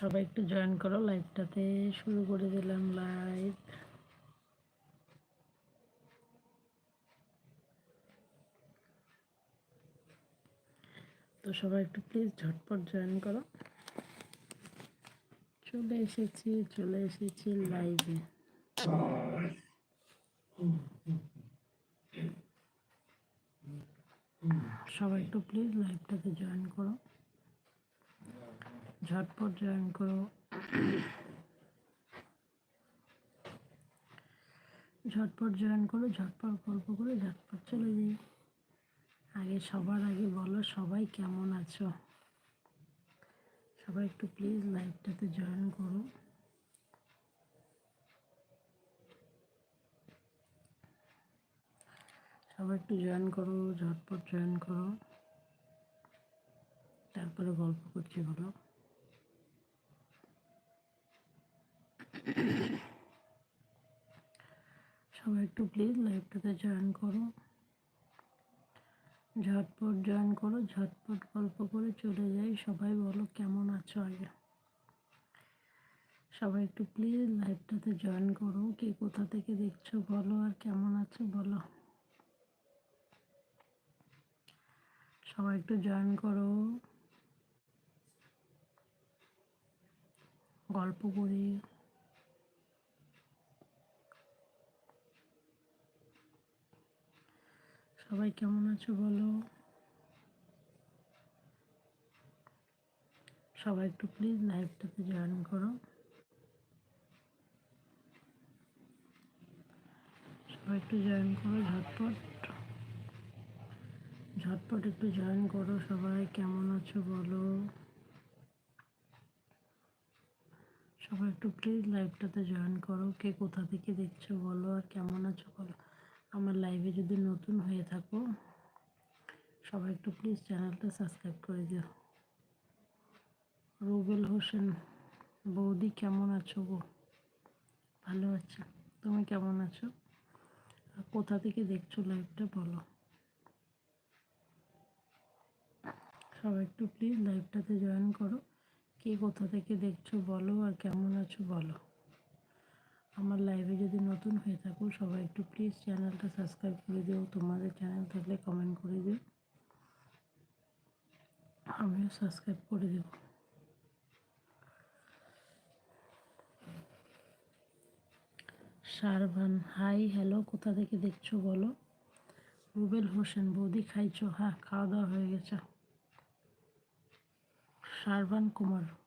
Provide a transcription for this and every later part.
সবাই একটু জয়েন করো লাইভটাতে শুরু করে দিলাম লাইভ তো সবাই একটু প্লিজ ঝটপট জয়েন করো। চলে এসেছি চলে এসেছি লাইভে সবাই একটু প্লিজ লাইভটাতে জয়েন করো। ঝটপট জয়েন করো। ঝটপট জয়েন করো, ঝটপট গল্প করে ঝটপট চলে যাই। আগে সবার আগে বলো সবাই কেমন আছো? সবাই একটু প্লিজ লাইভটাতে জয়েন করো। সবাই একটু জয়েন করো, ঝটপট জয়েন করো। তারপরে গল্প করছি বলো। সবাই একটু প্লিজ লাইভটাতে জয়েন করো। ঝটপট জয়েন করো, ঝটপট গল্প করে চলে যাই। সবাই বলো কেমন আছো আগে? সবাই একটু প্লিজ লাইভটাতে জয়েন করো। কে কোথা থেকে দেখছ বলো আর কেমন আছো বলো। সবাই একটু জয়েন করো। গল্প করি। সবাই কেমন আছো বলো? সবাই একটু প্লিজ লাইভটাতে জয়েন করো। সবাই একটু জয়েন করো ঝটপট। ঝটপট একটু জয়েন করো সবাই, কেমন আছো বলো? সবাই একটু প্লিজ লাইভটাতে জয়েন করো। কে কোথা থেকে দেখছ বলো আর কেমন আছো বলো? আমার লাইভে যদি নতুন হয়ে থাকো, সবাই একটু প্লিজ চ্যানেলটা সাবস্ক্রাইব করে দিও। রুবেল হোসেন, বৌদি কেমন আছো গো? ভালো আছো। তুমি কেমন আছো? আর কোথা থেকে দেখছ লাইভটা বলো। সবাই একটু প্লিজ লাইভটাতে জয়েন করো। কে কোথা থেকে দেখছ বলো আর কেমন আছো বলো। আমার লাইভে যদি নতুন হয়ে থাকো, সবাই একটু প্লিজ চ্যানেলটা সাবস্ক্রাইব করে দিও। তোমাদের চ্যানেল থাকলে কমেন্ট করে দিও। আমিও সাবস্ক্রাইব করে দেব। সারভান হাই হ্যালো কোথা থেকে দেখছ বলো? রুবেল হোসেন, বৌদি খাইছো? হ্যাঁ খাওয়া দাওয়া হয়ে গেছে। সারভান কুমার।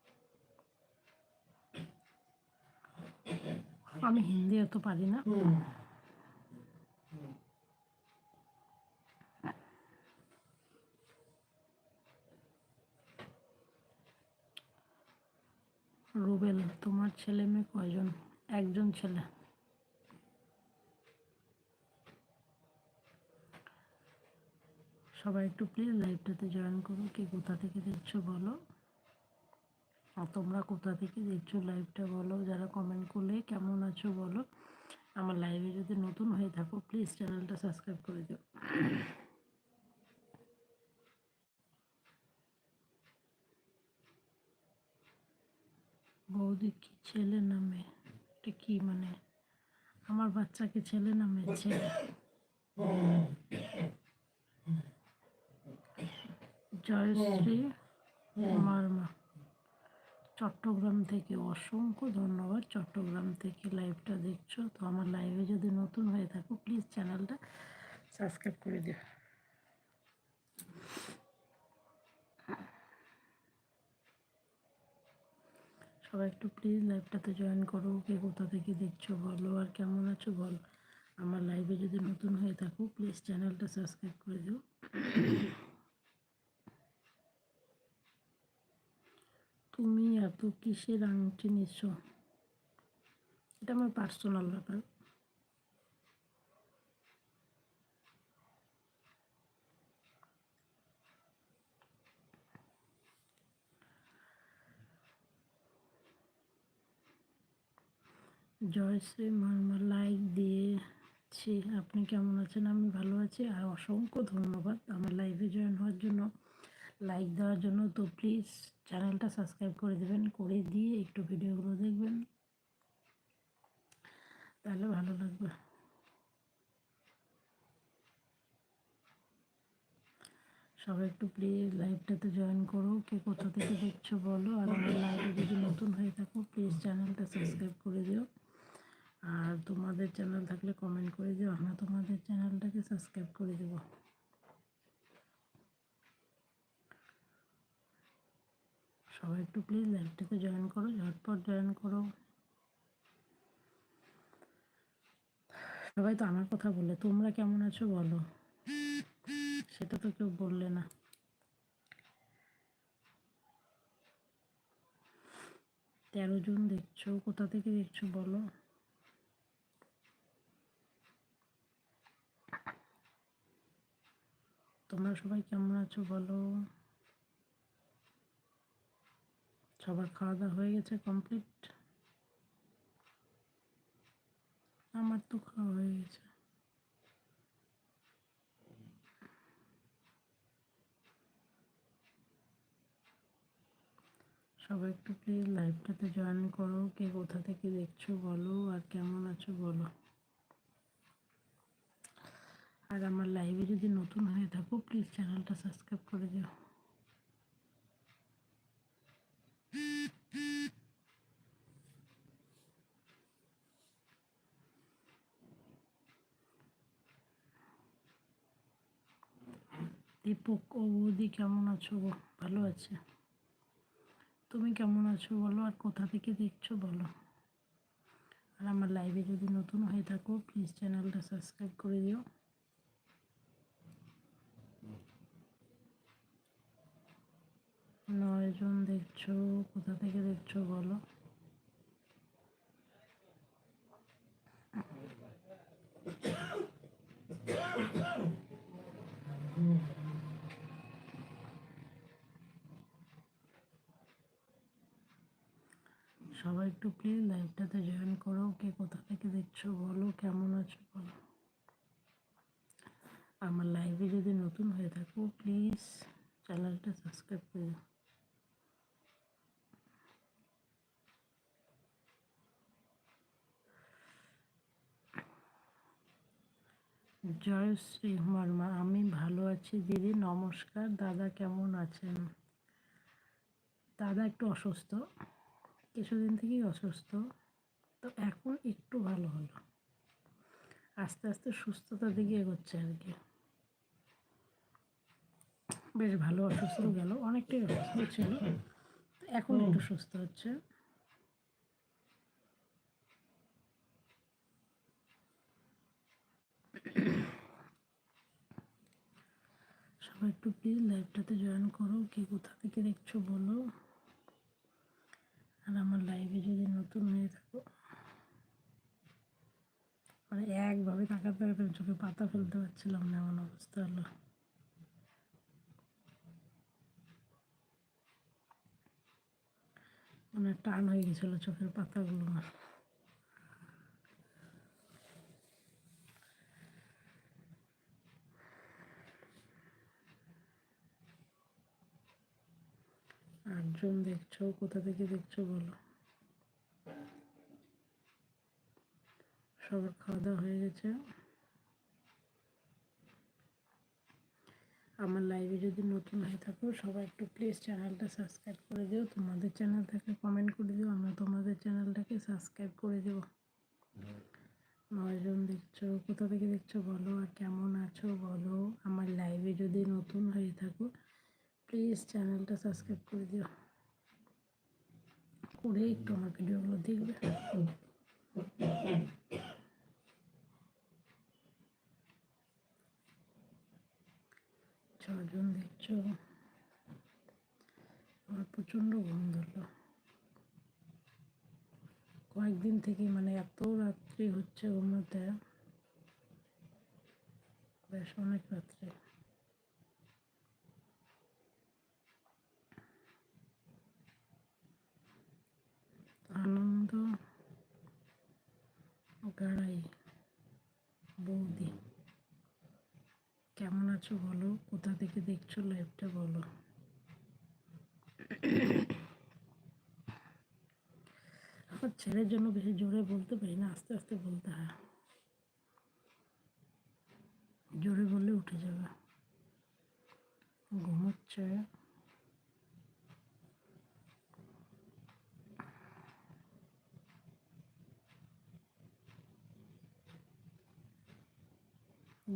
আমি হিন্দি এত পারি না। রুবেল তোমার ছেলে মেয়ে কয়জন? একজন ছেলে। সবাই একটু প্লিজ লাইভটাতে জয়েন করো। কে কোথা থেকে দেখছ বলো। আর তোমরা কোথা থেকে দেখছ লাইভটা বলো, যারা কমেন্ট করলে কেমন আছো বলো। আমার লাইভে যদি নতুন হয়ে থাকো প্লিজ চ্যানেলটা সাবস্ক্রাইব করে দিও। বৌদি কি ছেলে নামে এটা কি মানে? আমার বাচ্চাকে ছেলে নামে ছেলে। জয়শ্রী মার্মা চট্টগ্রাম থেকে অসংখ্য ধন্যবাদ। চট্টগ্রাম থেকে লাইভটা দেখছ। তো আমার লাইভে যদি নতুন হয়ে থাকো প্লিজ চ্যানেলটা সাবস্ক্রাইব করে দিও। সবাই একটু প্লিজ লাইভটাতে জয়েন করো। কে কোথা থেকে দেখছ বলো, আর কেমন আছো বলো। আমার লাইভে যদি নতুন হয়ে থাকো প্লিজ চ্যানেলটা সাবস্ক্রাইব করে দিও। তুমি এত কিসের আংটি নিচ্ছ এটা আমার পার্সোনাল ব্যাপার। জয়শ্রী মার্মা লাইক দিয়েছি। আপনি কেমন আছেন? আমি ভালো আছি। আর অসংখ্য ধন্যবাদ আমার লাইভে জয়েন হওয়ার জন্য। লাইক দেওয়ার জন্য তো প্লিজ চ্যানেলটা সাবস্ক্রাইব করে দেবেন, করে দিয়ে একটু ভিডিওগুলো দেখবেন। তাহলে ভালো লাগবে। সবাই একটু প্লিজ লাইভটাতে জয়েন করো। কে কোথা থেকে দেখছ বলো, আর আমার লাইভে যদি নতুন হয়ে থাকো প্লিজ চ্যানেলটা সাবস্ক্রাইব করে দিও। আর তোমাদের চ্যানেল থাকলে কমেন্ট করে দিও। আমরা তোমাদের চ্যানেলটাকে সাবস্ক্রাইব করে দেবো। সবাই একটু প্লিজ লাইভটাতে জয়েন করো, ঝটপট জয়েন করো। সবাই তো আমার কথা বলে, তোমরা কেমন আছো বলো? সেটা তো কেউ বললে না। তেরো জন দেখছ, কোথা থেকে দেখছ বলো? তোমরা সবাই কেমন আছো বলো? সবার খাওয়া দাওয়া হয়ে গেছে কমপ্লিট আমার তো খাওয়া হয়ে গেছে। সবাই একটু প্লিজ লাইভটাতে জয়েন করো, কে কোথা থেকে দেখছ বলো, আর কেমন আছো বলো। আর আমার লাইভে যদি নতুন হয়ে থাকো প্লিজ চ্যানেলটা সাবস্ক্রাইব করে দিও। দীপক ও বৌদি কেমন আছো? গো ভালো আছে। তুমি কেমন আছো বলো, আর কোথা থেকে দেখছ বলো। আর আমার লাইভে যদি নতুন হয়ে থাকো প্লিজ চ্যানেলটা সাবস্ক্রাইব করে দিও। নয়জন দেখছ, কোথা থেকে দেখছ বলো সবাই একটু প্লিজ লাইভটাতে জয়েন করো। কে কোথা থেকে দেখছ বলো, কেমন আছো বলো। আমার লাইভে যদি নতুন হয়ে থাকো প্লিজ চ্যানেলটা সাবস্ক্রাইব করে দাও। জয়শ্রী মার্মা আমি ভালো আছি দিদি, নমস্কার। দাদা কেমন আছেন? দাদা একটু অসুস্থ। কিছুদিন থেকেই অসুস্থ। তো এখন একটু ভালো হলো। আস্তে আস্তে সুস্থতার দিকে এগোচ্ছে আর কি। বেশ ভালো অসুস্থ গেল অনেকটাই অসুস্থ ছিল। এখন একটু সুস্থ হচ্ছে। সবাই একটু প্লিজ লাইভটাতে জয়েন করো। কে কোথা থেকে দেখছ বলো। আর আমার লাইফে যদি নতুন হয়ে থাকো মানে একভাবে তাকাতে তাকাতে চোখে পাতা ফেলতে পারছিলাম না, এমন অবস্থা হলো। মানে টান হয়ে গেছিল চোখের পাতাগুলো আমার আটজন দেখছ, কোথা থেকে দেখছ বলো? সবার খাওয়া দাওয়া হয়ে গেছে। আমার লাইভে যদি নতুন হয়ে থাকো, সবাই একটু প্লিজ চ্যানেলটা সাবস্ক্রাইব করে দিও। তোমাদের চ্যানেল থাকলে কমেন্ট করে দিও আমরা তোমাদের চ্যানেলটাকে সাবস্ক্রাইব করে দেবো। নয়জন দেখছ, কোথা থেকে দেখছ বলো, আর কেমন আছো বলো। আমার লাইভে যদি নতুন হয়ে থাকো প্লিজ চ্যানেলটা সাবস্ক্রাইব করে দিও। করে একটু আমার ভিডিওগুলো দেখবে। ছজন দেখছ? আমার প্রচণ্ড ঘুম ধরলো। কয়েকদিন থেকে মানে এত রাত্রি হচ্ছে ঘুমাতে। বেশ অনেক রাত্রে। আনন্দ গাড়াই বৌদি। কেমন আছো বলো? কোথা থেকে দেখছ লাইভটা বলো। আমার ছেলের জন্য বেশি জোরে বলতে পারি না, আস্তে আস্তে বলতে হয়। জোরে বললে উঠে যাবে। ঘুমোচ্ছে।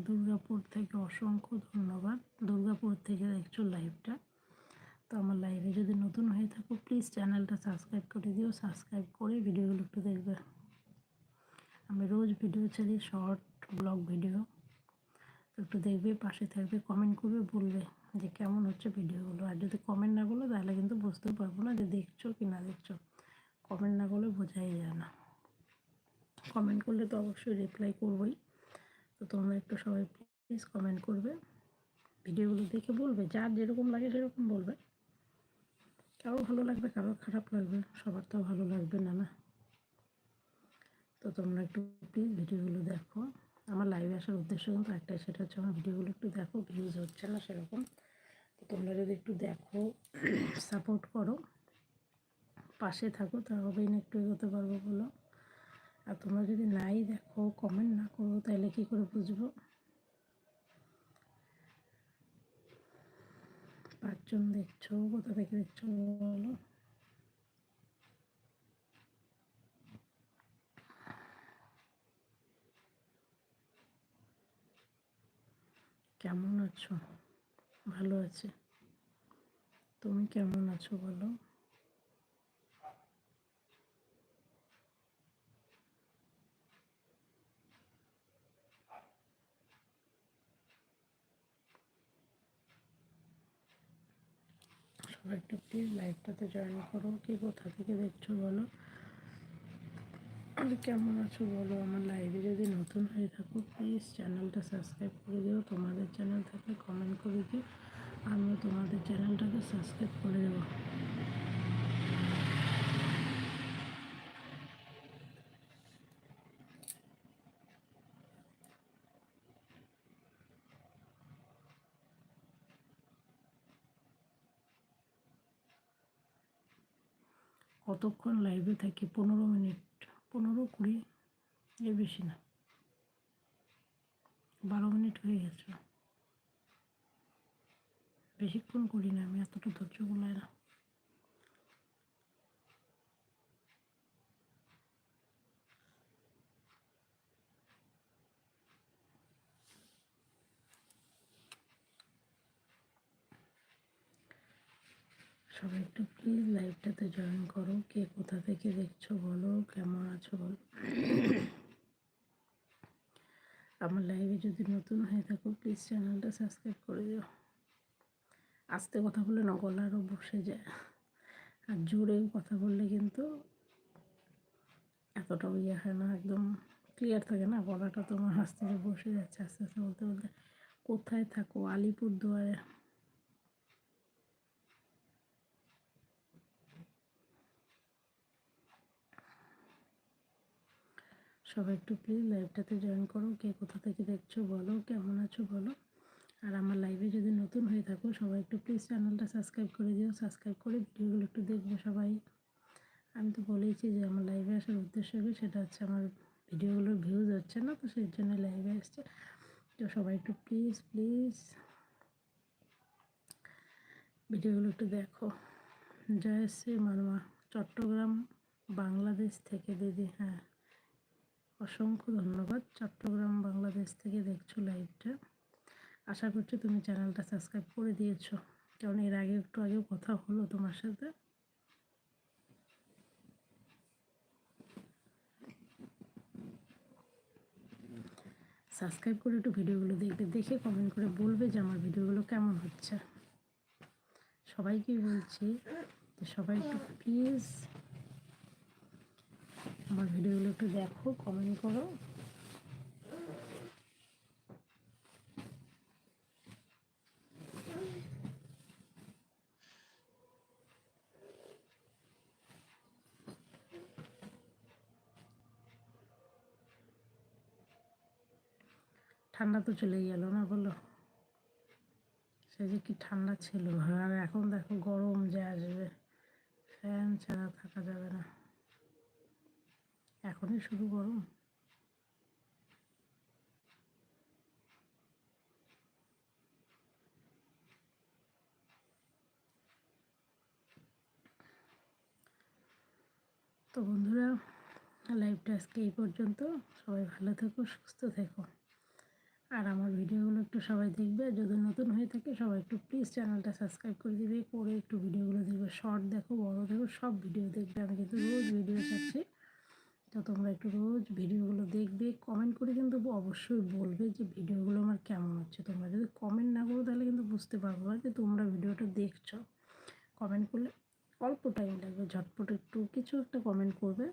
দুর্গাপুর থেকে অসংখ্য ধন্যবাদ। দুর্গাপুর থেকে দেখছ লাইভটা তো আমার লাইভে যদি নতুন হয়ে থাকো প্লিজ চ্যানেলটা সাবস্ক্রাইব করে দিও। সাবস্ক্রাইব করে ভিডিওগুলো একটু দেখবে। আমি রোজ ভিডিও ছাড়ি শর্ট ব্লগ ভিডিও একটু দেখবে, পাশে থাকবে কমেন্ট করবে, বলবে যে কেমন হচ্ছে ভিডিওগুলো আর যদি কমেন্ট না করল তাহলে কিন্তু বুঝতেও পারব না যে দেখছ কি না দেখছ। কমেন্ট না করলে বোঝাই যায় না। কমেন্ট করলে তো অবশ্যই রিপ্লাই করবোই। তো তোমরা একটু সবাই প্লিজ কমেন্ট করবে। ভিডিওগুলো দেখে বলবে, যার যেরকম লাগে সেরকম বলবে। কারও ভালো লাগবে কারও খারাপ লাগবে, সবার তো ভালো লাগবে না না? তো তোমরা একটু প্লিজ ভিডিওগুলো দেখো। আমার লাইভে আসার উদ্দেশ্য কিন্তু একটাই, সেটা হচ্ছে আমার ভিডিওগুলো একটু দেখো ভিউজ হচ্ছে না সেরকম। তো তোমরা যদি একটু দেখো সাপোর্ট করো, পাশে থাকো তবেই না একটু এগোতে পারব বলো। আর তোমরা যদি নাই দেখো কমেন্ট না করো, তাহলে কী করে বুঝব? পাঁচজন দেখছ, কোথা থেকে দেখছ বলো? কেমন আছো? ভালো আছে। তুমি কেমন আছো বলো? সবাই একটু প্লিজ লাইভটাতে জয়েন করো। কি কোথা থেকে দেখছ বলো? আর কেমন আছো বলো? আমার লাইভে যদি নতুন হয়ে থাকো প্লিজ চ্যানেলটা সাবস্ক্রাইব করে দিও। তোমাদের চ্যানেল থাকলে কমেন্ট করে দিও। আমিও তোমাদের চ্যানেলটাকে সাবস্ক্রাইব করে দেবো। কতক্ষণ লাইভে থাকি? পনেরো মিনিট। পনেরো কুড়ি, এর বেশি না। বারো মিনিট হয়ে গেছে। বেশিক্ষণ করি না আমি, এতটা ধৈর্য বলাই না। সবাই একটু প্লিজ লাইভটাতে জয়েন করো। কে কোথা থেকে দেখছ বলো, কেমন আছো বলো। আমার লাইভে যদি নতুন হয়ে থাকো প্লিজ চ্যানেলটা সাবস্ক্রাইব করে দিও। আস্তে কথা বললে নকল আরও বসে যায়। আর জোরে কথা বললে কিন্তু এতটাও ইয়ে হয় না, একদম ক্লিয়ার থাকে না। গলাটা তোমার আস্তে বসে যাচ্ছে, আস্তে আস্তে বলতে বলতে। কোথায় থাকো? আলিপুর সবাই একটু প্লিজ লাইভটাতে জয়েন করো। কে কোথা থেকে দেখছ বলো, কেমন আছো বলো। আর আমার লাইভে যদি নতুন হয়ে থাকো, সবাই একটু প্লিজ চ্যানেলটা সাবস্ক্রাইব করে দিও। সাবস্ক্রাইব করে ভিডিওগুলো একটু দেখবে সবাই। আমি তো বলেইছি যে আমার লাইভে আসার উদ্দেশ্য হবে সেটা হচ্ছে আমার ভিডিওগুলোর ভিউজ হচ্ছে না, তো সেই জন্য লাইভে আসছে। তো সবাই একটু প্লিজ প্লিজ ভিডিওগুলো একটু দেখো। জয় শ্রী মানমা, চট্টগ্রাম, বাংলাদেশ থেকে, দিদি। হ্যাঁ। অসংখ্য ধন্যবাদ। চট্টগ্রাম, বাংলাদেশ থেকে দেখছ লাইভটা। আশা করছি তুমি চ্যানেলটা সাবস্ক্রাইব করে দিয়েছ। কারণ এর আগে একটু আগেও কথা হলো তোমার সাথে। সাবস্ক্রাইব করে একটু ভিডিওগুলো দেখবে দেখে কমেন্ট করে বলবে যে আমার ভিডিওগুলো কেমন হচ্ছে। সবাইকেই বলছি যে সবাই একটু প্লিজ আমার ভিডিওগুলো একটু দেখো কমেন্ট করো। ঠান্ডা তো চলে গেল না বলো? সে যে কি ঠান্ডা ছিল। আর এখন দেখো গরম যে আসবে। ফ্যান ছাড়া থাকা যাবে না। এখনই শুরু গরম তো বন্ধুরা লাইভটা আজকে এই পর্যন্ত। সবাই ভালো থেকো, সুস্থ থেকো। আর আমার ভিডিওগুলো একটু সবাই দেখবে। আর যদি নতুন হয়ে থাকে, সবাই একটু প্লিজ চ্যানেলটা সাবস্ক্রাইব করে দিবে। করে একটু ভিডিওগুলো দেখবে। শর্ট দেখো, বড় দেখো, সব ভিডিও দেখবে। আমি কিন্তু রোজ ভিডিও চাচ্ছি তো তোমরা একটু রোজ ভিডিওগুলো দেখবে কমেন্ট করে কিন্তু অবশ্যই বলবে যে ভিডিওগুলো আমার কেমন হচ্ছে। তোমরা যদি কমেন্ট না করো তাহলে কিন্তু বুঝতে পারব না যে তোমরা ভিডিওটা দেখছ। কমেন্ট করলে অল্প টাইম লাগবে, ঝটপট একটু কিছু একটা কমেন্ট করবে,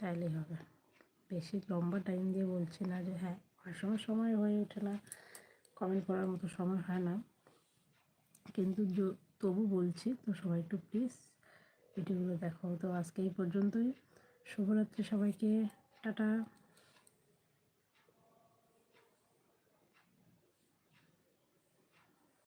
তাইলেই হবে। বেশি লম্বা টাইম দিয়ে বলছি না যে হ্যাঁ অনেক সময় সময় হয়ে ওঠে না কমেন্ট করার মতো সময় হয় না। কিন্তু তবু বলছি তো সবাই একটু প্লিজ ভিডিওগুলো দেখো। তো আজকে এই পর্যন্তই। শুভরাত্রি সবাইকে টাটা।